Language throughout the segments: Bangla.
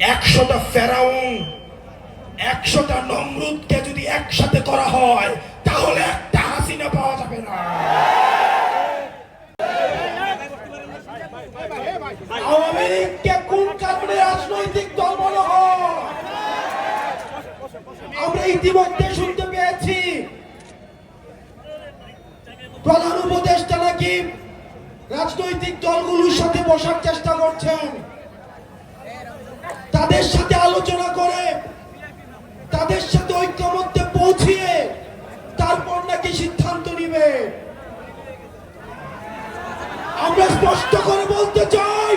একশোটা ফেরাউন, একশোটা নমরুদকে যদি একসাথে করা হয়, তাহলে একটা হাসিনা পাওয়া যাবে না। আওয়ামী লীগকে কোন কারণে রাজনৈতিক দল মনে আমরা ইতিমধ্যে শুনতে পেয়েছি, প্রধান উপদেষ্টা নাকি রাজনৈতিক দলগুলোর সাথে বসার চেষ্টা করছেন। তাদের সাথে আলোচনা করে, তাদের সাথে ঐক্যমত্যে পৌঁছিয়ে তারপর নাকি সিদ্ধান্ত নিবে। আমরা স্পষ্ট করে বলতে চাই,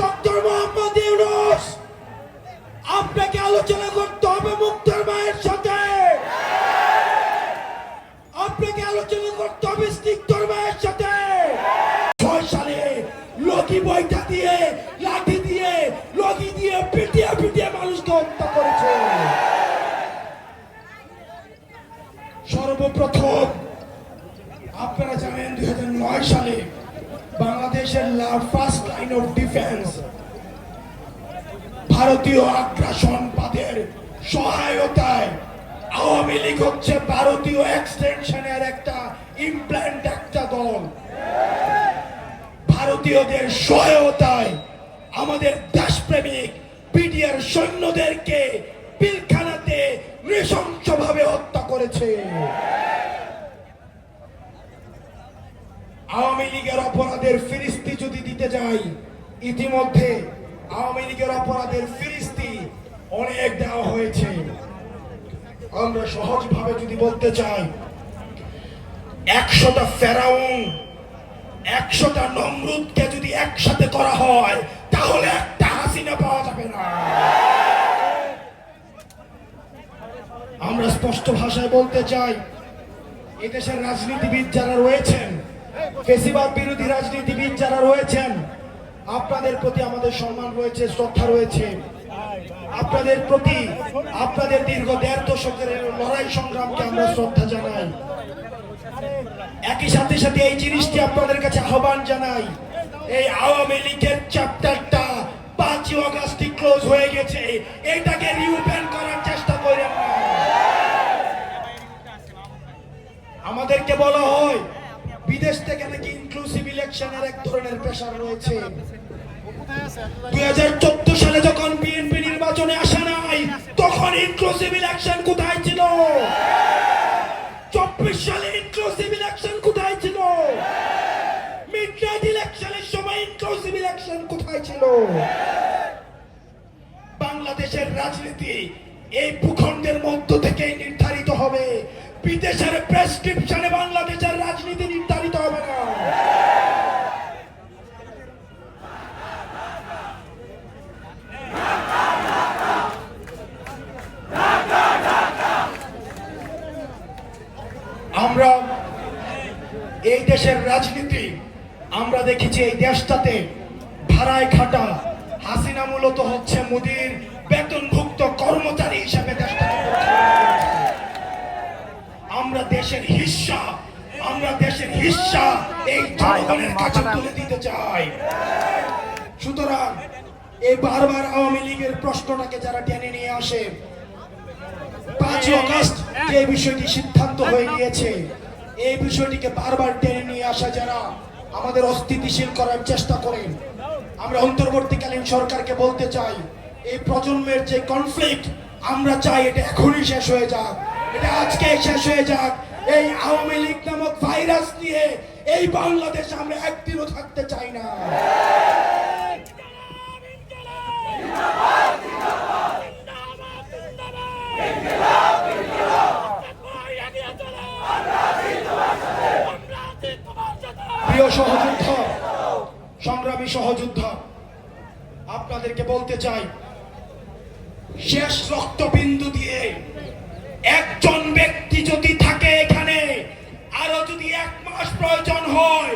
ডক্টর মোহাম্মদ ইউনুস, আপনাকে আলোচনা করতে হবে মুক্তার মায়ের সাথে। আপনাকে আলোচনা করতে হবে স্নিগ্ধর মায়ের সাথে। ছয় সালে লগি বইটা দিয়ে লাঠি লগি দিয়ে পিটিয়ে পিটিয়ে মানুষকে হত্যা করেছে। সর্বপ্রথম, আপনারা জানেন দুই সালে বাংলাদেশের ফার্স্ট লাইন অফ ডিফেন্স ভারতীয় আগ্রাসনবাদের সহায়তায় আওয়ামী লীগ হচ্ছে ভারতীয় এক্সটেনশনের একটা ইমপ্ল্যান্ট একটা দল। ভারতীয়দের সহায়তায় আমাদের দেশপ্রেমিক বিডিআর সৈন্যদেরকে পিলখানাতে নৃশংসভাবে হত্যা করেছে। আওয়ামী লীগের অপরাধের ফিরিস্তি যদি দিতে যাই, ইতিমধ্যে আওয়ামী লীগের অপরাধের ফিরিস্তি অনেক দেওয়া হয়েছে। আমরা সহজভাবে যদি বলতে চাই, একশোটা ফেরাউন, একশোটা নমরুদকে যদি একসাথে করা হয় তাহলে একটা হাসিনা পাওয়া যাবে না। আমরা স্পষ্ট ভাষায় বলতে চাই, এদেশের রাজনীতিবিদ যারা রয়েছেন, ফেসিবাদ বিরোধী রাজনীতিবিদ যারা রয়েছেন, আপনাদের প্রতি আমাদের সম্মান রয়েছে, শ্রদ্ধা রয়েছে। আপনাদের প্রতি আপনাদের দীর্ঘ দেড় দশকের লড়াই সংগ্রামকে আমরা শ্রদ্ধা জানাই। একই সাথে সাথে এই জিনিসটি আপনাদের কাছে আহ্বান জানাই এই আওয়ামী লীগের চ্যাপ্টারটা পাঁচই অগাস্টই ক্লোজ হয়ে গেছে। এটাকে রিওপেন করার চেষ্টা করেন আমাদেরকে বলা হয়, বিদেশ থেকে নাকি ইনক্লুসিভ ইলেকশনের এক ধরনের প্রেশার রয়েছে। দুই হাজার চোদ্দ সালে যখন বিএনপি নির্বাচনে আসে নাই, তখন ইনক্লুসিভ ইলেকশন কোথায় ছিল? ইলেকশন বাংলাদেশের রাজনীতি এই ভূখণ্ডের মধ্য থেকেই নির্ধারিত হবে। বিদেশের প্রেসক্রিপশনে বাংলাদেশের রাজনীতি নির্ধারিত হবে না। আমরা এই দেশের রাজনীতি, আমরা দেখেছি এই দেশটাতে ভাড়ায় খাটা হাসিনা মূলত হচ্ছে মোদির বেতনভুক্ত কর্মচারী হিসেবে আমরা দেশের হিস্সা, আমরা দেশের হিস্সা এই জনগণের কাছে তুলে দিতে চাই। সুতরাং এই বারবার আওয়ামী লীগের প্রশ্নটাকে যারা টেনে নিয়ে আসে পাঁচই অগস্ট যে বিষয়টি সিদ্ধান্ত হয়ে গিয়েছে, এই বিষয়টিকে বারবার টেনে নিয়ে আসা যারা আমাদের অস্থিতিশীল করার চেষ্টা করেন আমরা অন্তর্বর্তীকালীন সরকারকে বলতে চাই, এই প্রজন্মের যে কনফ্লিক্ট আমরা চাই এটা এখনই শেষ হয়ে যাক। এটা আজকে শেষ হয়ে যাক। এই আওয়ামী লীগ নামক ভাইরাস নিয়ে এই বাংলাদেশে আমরা একদিনও থাকতে চাই না। প্রিয় সহযোদ্ধা সংগ্রামী সহযোদ্ধা, আপনাদেরকে বলতে চাই, শেষ রক্তবিন্দু দিয়ে একজন ব্যক্তি যদি থাকে এখানে, আরও যদি এক মাস প্রয়োজন হয়